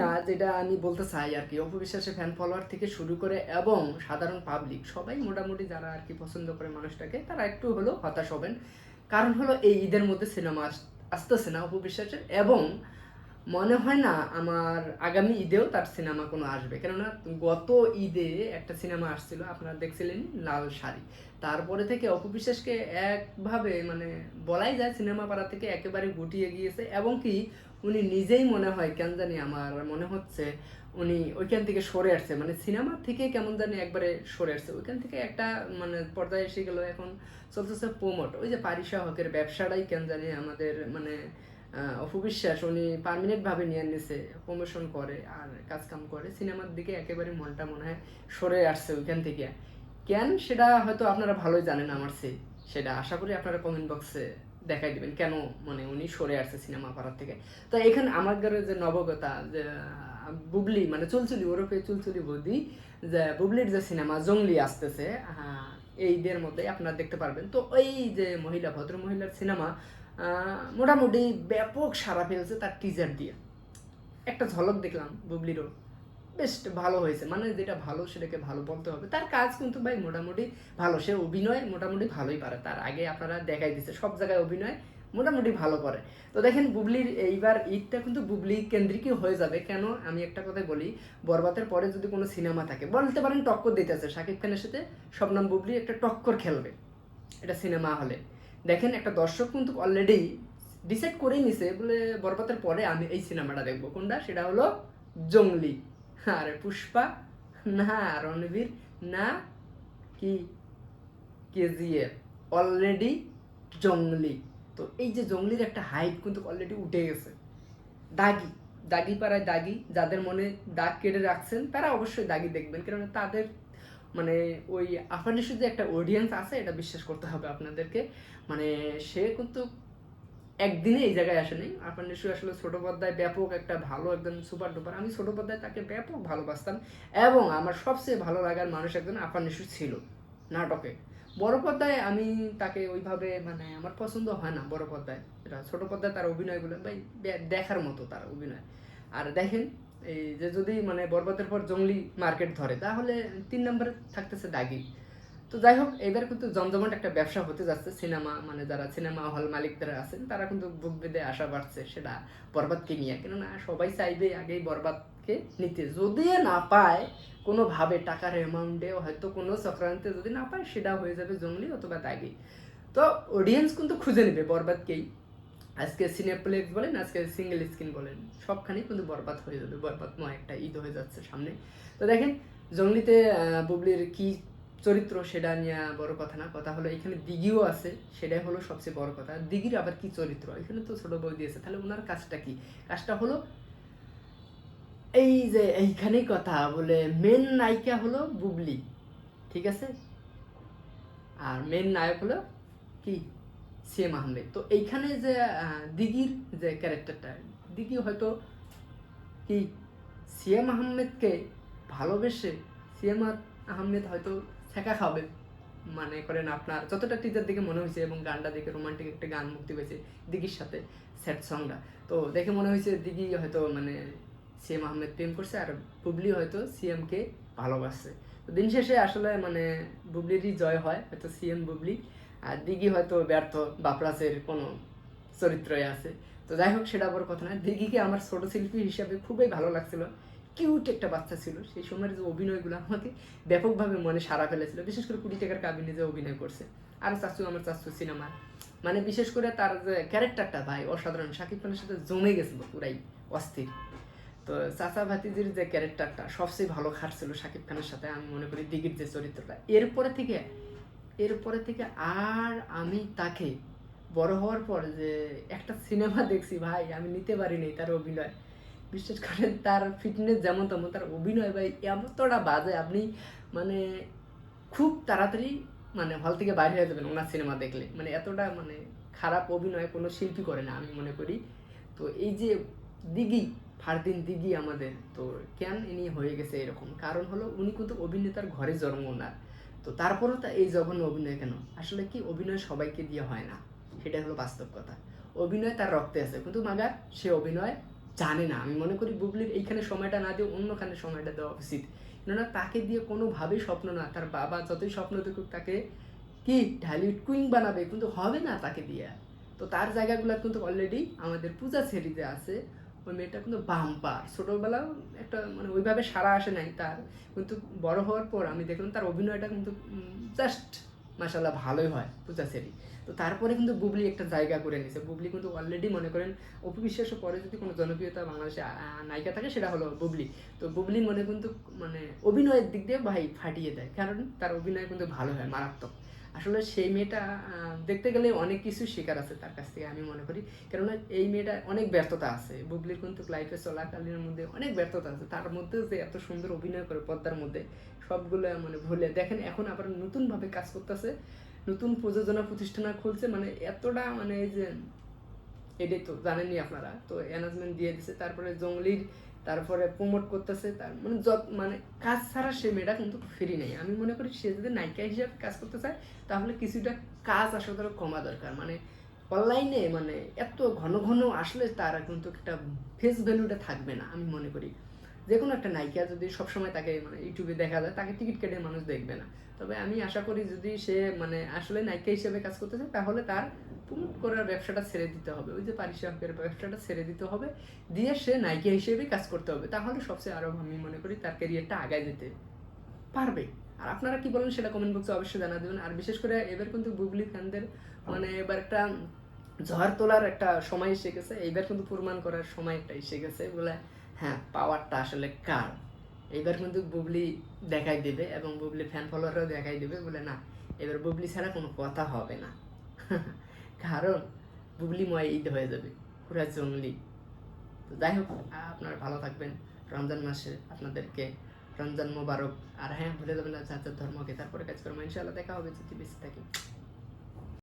না, যেটা আমি বলতে চাই আর কি অপবিশ্বাসের ফ্যান ফলোয়ার থেকে শুরু করে এবং সাধারণ পাবলিক সবাই মোটামুটি যারা আর কি পছন্দ করে মানুষটাকে, তারা একটু হলেও হতাশ হবেন। কারণ হলো এই ঈদের মধ্যে সিনেমা আসতেছে না অপবিশ্বাসের এবং মনে হয় না আমার আগামী ঈদেও তার সিনেমা কোনো আসবে। কেননা গত ঈদে একটা সিনেমা আসছিল, আপনারা দেখছিলেন, লাল শাড়ি। তারপরে থেকে অপবিশ্বাসকে একভাবে মানে বলাই যায় সিনেমা পাড়া থেকে একেবারে গুটিয়ে গিয়েছে এবং কি উনি নিজেই মনে হয় কেন জানি আমার মনে হচ্ছে উনি ওইখান থেকে সরে আসছে। মানে সিনেমা থেকে কেমন জানি একবারে সরে আসছে। ওইখান থেকে একটা মানে পর্দায় এসে গেল এখন চলতেছে প্রমোট। ওই যে পারিসা হকের ব্যবসাটাই কেন জানি আমাদের মানে আহ, অপবিশ্বাস উনি পারমানেন্ট ভাবে নিয়ে নিছে প্রমোশন করে আর কাজ কাম করে। সিনেমার দিকে একেবারে মনটা মনে হয় সরে আসছে ওইখান থেকে। কেন? সেটা হয়তো আপনারা ভালোই জানেন আমার সে সেটা আশা করি আপনারা কমেন্ট বক্সে দেখাই দিবেন কেন মানে উনি সরে আসছে সিনেমা পাড়ার থেকে। তো এখানে আমার ঘরে যে নবগতা যে বুবলি মানে চুলচুলি ওরফে চুলচুলি বৌদি যে বুবলির যে সিনেমা জঙ্গলি আসতেছে এই ঈদের মধ্যে আপনারা দেখতে পারবেন। তো ওই যে মহিলা ভদ্র মহিলার সিনেমা মোটামুটি ব্যাপক সারা ফেলছে তার টিজার দিয়ে। একটা ঝলক দেখলাম বুবলিরও বেশ ভালো হয়েছে। মানে যেটা ভালো সেটাকে ভালো বলতে হবে। তার কাজ কিন্তু ভাই মোটামুটি ভালো। সে অভিনয় মোটামুটি ভালোই পারে। তার আগে আপনারা দেখাই দিচ্ছে সব জায়গায় অভিনয় মোটামুটি ভালো করে। তো দেখেন বুবলির এইবার ঈদটা কিন্তু বুবলি কেন্দ্রিকই হয়ে যাবে। কেন? আমি একটা কথাই বলি বরবাতের পরে যদি কোনো সিনেমা থাকে, বলতে পারেন টক্কর দিতেছে শাকিব খানের সাথে শবনম বুবলি একটা টক্কর খেলবে। এটা সিনেমা হলে। দেখেন, একটা দর্শক কিন্তু অলরেডি ডিসাইড করেই নিছে, বলে বরবাতের পরে আমি এই সিনেমাটা দেখব। কোনটা? সেটা হলো জঙ্গলি আরে পুষ্পা, না রণবীর, না কি? কেজিএফ। অলরেডি জঙ্গলি তো এই যে জঙ্গলির একটা হাইট কিন্তু অলরেডি উঠে গেছে। দাগি। দাগি পাড়ায় দাগি। যাদের মনে দাগ কেটে রাখছেন, তারা অবশ্যই দাগি দেখবেন। কারণ তাদের মানে ওই আপনাদের যে একটা অডিয়েন্স আছে, এটা বিশ্বাস করতে হবে আপনাদেরকে। মানে সে কিন্তু একদিনে এই জায়গায় আসেনি আপনার নিশ্চয়ই আসলে ছোট পর্দায় ব্যাপক একটা ভালো একদম সুপার ডুপার আমি ছোট পর্দায় তাকে ব্যাপক ভালোবাসতাম এবং আমার সবচেয়ে ভালো লাগার মানুষ একজন নিশ্চয় ছিল, নাটকে। বড় পর্দায় আমি তাকে ওইভাবে মানে আমার পছন্দ হয় না বড় পর্দায় এটা ছোট পর্দায় তার অভিনয়গুলো, ভাই দেখার মতো তার অভিনয়। আর দেখেন এই যে যদি মানে বরবাদের পর জঙ্গলি মার্কেট ধরে, তাহলে তিন নম্বরে থাকতেছে দাগি। তো যাই হোক এবার কিন্তু জমজমাট একটা ব্যবসা হতে যাচ্ছে, সিনেমা মানে যারা সিনেমা হল মালিকরা আছেন, তারা কিন্তু বুক বেঁধে আশা বাড়ছে সেটা বরবাদকে নিয়ে। কেননা সবাই চাইবে আগেই বরবাদকে নিতে। যদি না পায়, কোনোভাবে টাকার অ্যামাউন্টে হয়তো কোনো চক্রান্তে যদি না পায়, সেটা হয়ে যাবে জঙ্গলি অথবা দাগি। তো অডিয়েন্স কিন্তু খুঁজে নেবে বরবাদকেই। আজকে সিনেপ্লেক্স বলেন, আজকে সিঙ্গেল স্ক্রিন বলেন, সবখানেই কিন্তু বরবাদ হয়ে যাবে বরবাদময় একটা ঈদ হয়ে যাচ্ছে সামনে। তো দেখেন, জঙ্গলিতে বুবলির কি চরিত্র সেটা নিয়ে বড় কথা না, কথা হলো এখানে দিঘিও আছে, সেটাই হলো সবচেয়ে বড় কথা। দিঘির আবার কি চরিত্র? এখানে তো ছোট বউ দিয়েছে তাহলে ওনার কাজটা কি? কাজটা হলো এই যে এইখানেই কথা, বলে মেন নায়িকা হলো বুবলি, ঠিক আছে? আর মেন নায়ক হলো কি? সিএম আহমেদ। তো এইখানে যে দিঘির যে ক্যারেক্টারটা দিঘি হয়তো কি সিএম আহমেদকে ভালোবেসে সিএম আহমেদ হয়তো ছেঁকা খাবে মানে করেন আপনার। যতটা টিজার দিকে মনে হয়েছে এবং গানটা দেখে রোমান্টিক একটা গান মুক্তি পেয়েছে দিঘির সাথে স্যাড সংটা তো দেখে মনে হয়েছে দিঘি হয়তো মানে সিএম আহমেদ প্রেম করছে আর বুবলি হয়তো সিএমকে ভালোবাসছে। তো দিন শেষে আসলে মানে বুবলিরই জয় হয়, হয়তো সিএম বুবলি। আর দিঘি হয়তো ব্যর্থ, বাপরাজের কোনো চরিত্রই আছে। তো যাই হোক, সেটা বড় কথা না দিঘিকে আমার ছোট শিল্পী হিসাবে খুবই ভালো লাগছিল। কিউট একটা বাচ্চা ছিল। সেই সময়ের যে অভিনয়গুলো আমাকে ব্যাপকভাবে মনে সারা ফেলেছিল। বিশেষ করে কুড়ি টাকার কাবিনে যে অভিনয় করছে। আর চাচু, আমার চাচু সিনেমা মানে বিশেষ করে তার যে ক্যারেক্টারটা ভাই, অসাধারণ। শাকিব খানের সাথে জমে গেছিল পুরাই অস্থির। তো চাচা ভাতিজির যে ক্যারেক্টারটা সবচেয়ে ভালো খাটছিল শাকিব খানের সাথে, আমি মনে করি দিঘির যে চরিত্রটা। এরপরে থেকে এরপরে থেকে আর আমি তাকে বড় হওয়ার পর যে একটা সিনেমা দেখছি, ভাই, আমি নিতে পারিনি তার অভিনয়। বিশেষ করে তার ফিটনেস যেমন তেমন তার অভিনয় ভাই এতটা বাজে। আপনি মানে খুব তাড়াতাড়ি মানে হল থেকে বাইরে হয়ে যাবেন ওনার সিনেমা দেখলে। মানে এতটা মানে খারাপ অভিনয় কোনো শিল্পী করে না আমি মনে করি। তো এই যে দিঘি, ফারদিন দিঘি আমাদের, তো কেন ইনি হয়ে গেছে এরকম? কারণ হলো উনি কিন্তু অভিনেতার ঘরে জন্ম ওনার। তো তারপরেও তা, এই জঘন্য অভিনয় কেন? আসলে কি অভিনয় সবাইকে দিয়ে হয় না? সেটাই হলো বাস্তব কথা। অভিনয় তার রক্তে আছে, কিন্তু মাগার সে অভিনয় জানে না। আমি মনে করি বুবলির এইখানে সময়টা না দিয়ে অন্যখানে সময়টা দেওয়া উচিত। কেননা তাকে দিয়ে কোনোভাবেই স্বপ্ন না, তার বাবা যতই স্বপ্ন দেখুক তাকে কি ঢালিউড কুইং বানাবে, কিন্তু হবে না তাকে দিয়ে। তো তার জায়গাগুলো কিন্তু অলরেডি আমাদের পূজা সেরিতে আছে। ওই মেয়েটা কিন্তু বাম্পার। ছোটোবেলাও একটা মানে ওইভাবে সারা আসে নাই তার। কিন্তু বড় হওয়ার পর আমি দেখলাম তার অভিনয়টা কিন্তু জাস্ট মাসাল্লাহ ভালোই হয় পূজা সেরি। তো তারপরে কিন্তু বুবলি একটা জায়গা করে নিছে বুবলি কিন্তু অলরেডি মনে করেন অপু পরে যদি কোনো জনপ্রিয়তা বাংলাদেশে নায়িকা থাকে সেটা হলো বুবলি। তো বুবলি মনে কিন্তু মানে অভিনয়ের দিক দিয়ে ভাই ফাটিয়ে দেয়, কারণ তার অভিনয় কিন্তু ভালো হয়, মারাত্মক। আসলে সেই মেয়েটা দেখতে গেলে অনেক কিছু শেখার আছে তার কাছ থেকে আমি মনে করি। কেননা এই মেয়েটা অনেক ব্যর্থতা আছে। বুবলির কিন্তু লাইফে চলাকালীনের মধ্যে অনেক ব্যর্থতা আছে। তার মধ্যে যে এত সুন্দর অভিনয় করে পর্দার মধ্যে, সবগুলো মানে ভুলে দেখেন এখন আবার নতুনভাবে কাজ করতেছে। নতুন প্রযোজনা প্রতিষ্ঠান খুলছে মানে এতটা মানে এই যে, এটাই তো জানেনই আপনারা, তো অ্যানাউন্সমেন্ট দিয়ে দিছে, তারপরে জঙ্গলির, তারপরে প্রমোট করতেছে, তার মানে যত মানে কাজ ছাড়া সে মেয়েটা কিন্তু ফ্রি নেই। আমি মনে করি সে যদি নায়িকা হিসাবে কাজ করতে চায়, তাহলে কিছুটা কাজ আসলে তার কমা দরকার। মানে অনলাইনে মানে এত ঘন ঘন আসলে তারা কিন্তু একটা ফেস ভ্যালুটা থাকবে না, আমি মনে করি। যে কোনো একটা নায়িকা যদি সবসময় তাকে মানে ইউটিউবে দেখা যায়, তাকে টিকিট কেটে মানুষ দেখবে না। তবে আমি আশা করি যদি সে মানে আসলে নায়িকা হিসেবে কাজ করতে চায়, তাহলে তার প্রমোট করার ব্যবসাটা ছেড়ে দিতে হবে। ওই যে পারিশ্রমিকের ব্যবসাটা ছেড়ে দিতে হবে, দিয়ে সে নায়িকা হিসেবে কাজ করতে হবে। তাহলে সবচেয়ে আরও আমি মনে করি, তার ক্যারিয়ারটা আগায় যেতে পারবে। আর আপনারা কি বলেন সেটা কমেন্ট বক্সে অবশ্যই জানা দেবেন। আর বিশেষ করে এবার কিন্তু বুবলি ফ্যানদের মানে এবার একটা ঝড় তোলার একটা সময় এসে গেছে। এইবার কিন্তু প্রমাণ করার সময় একটা এসে গেছে। বলে হ্যাঁ পাওয়ারটা আসলে কার? এইবার কিন্তু বুবলি দেখাই দেবে এবং বুবলি ফ্যান ফলোয়াররাও দেখাই দেবে, বলে না, এবার বুবলি ছাড়া কোনো কথা হবে না। কারণ বুবলিময় ঈদ হয়ে যাবে, পুরা জঙ্গলি। তো যাই হোক, আপনারা ভালো থাকবেন, রমজান মাসে আপনাদেরকে রমজান মোবারক। আর হ্যাঁ ভুলে যাবেন না যার ধর্মকে। তারপরে কাজ করব, ইনশাআল্লাহ দেখা হবে যদি বেশি থাকি।